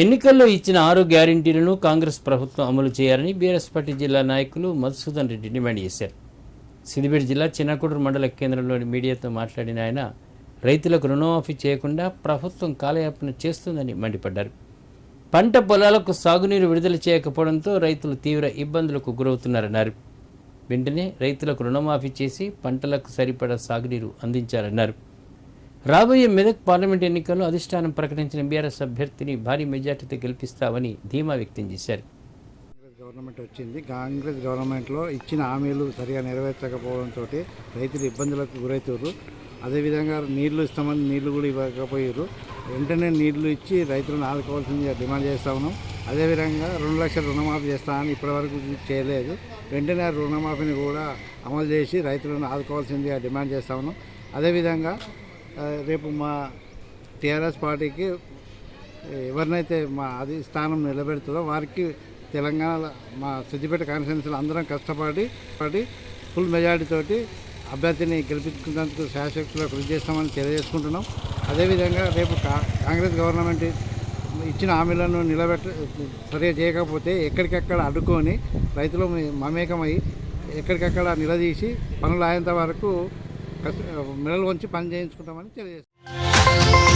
ఎన్నికల్లో ఇచ్చిన ఆరు గ్యారంటీలను కాంగ్రెస్ ప్రభుత్వం అమలు చేయాలని బీఆర్ఎస్ పార్టీ జిల్లా నాయకులు మధుసూదన్ రెడ్డి డిమాండ్ చేశారు. సిద్దిపేట జిల్లా చిన్నకూడూరు మండల కేంద్రంలోని మీడియాతో మాట్లాడిన ఆయన రైతులకు రుణమాఫీ చేయకుండా ప్రభుత్వం కాలయాపన చేస్తుందని మండిపడ్డారు. పంట పొలాలకు సాగునీరు విడుదల చేయకపోవడంతో రైతులు తీవ్ర ఇబ్బందులకు గురవుతున్నారన్నారు. వెంటనే రైతులకు రుణమాఫీ చేసి పంటలకు సరిపడా సాగునీరు అందించాలన్నారు. రాబోయే మెదక్ పార్లమెంట్ ఎన్నికల్లో అధిష్టానం ప్రకటించిన బీఆర్ఎస్ అభ్యర్థిని భారీ మెజార్టీతో గెలిపిస్తామని ధీమా వ్యక్తం చేశారు. కాంగ్రెస్ గవర్నమెంట్ వచ్చింది. కాంగ్రెస్ గవర్నమెంట్లో ఇచ్చిన హామీలు సరిగా నెరవేర్చకపోవడంతో రైతులు ఇబ్బందులకు గురవుతారు అదేవిధంగా నీళ్ళు ఇస్తామని నీళ్ళు కూడా ఇవ్వకపోయారు వెంటనే నీళ్ళు ఇచ్చి రైతులను ఆదుకోవాల్సిందిగా డిమాండ్ చేస్తా ఉన్నాం. అదేవిధంగా రెండు లక్షల రుణమాఫీ చేస్తామని ఇప్పటివరకు చేయలేదు. వెంటనే ఆ రుణమాఫీని కూడా అమలు చేసి రైతులను ఆదుకోవాల్సిందిగా డిమాండ్ చేస్తా ఉన్నాం. అదేవిధంగా రేపు మా టీఆర్ఎస్ పార్టీకి ఎవరినైతే మా అది స్థానం నిలబెడుతుందో వారికి తెలంగాణ మా సిద్దిపేట కాన్స్టిట్యున్సీలో అందరం కష్టపడి పడి ఫుల్ మెజారిటీతోటి అభ్యర్థిని గెలిపించుకున్నందుకు శాసకులు కృషి చేస్తామని తెలియజేసుకుంటున్నాం. అదేవిధంగా రేపు కా- కాంగ్రెస్ గవర్నమెంట్ ఇచ్చిన హామీలను నిలబెట్ట సరిగా చేయకపోతే ఎక్కడికక్కడ అడ్డుకొని రైతులు మమేకమై ఎక్కడికక్కడ నిలదీసి పనులు అయ్యేంత వరకు మెడలు వంచి పని చేయించుకుంటామని తెలియజేస్తాం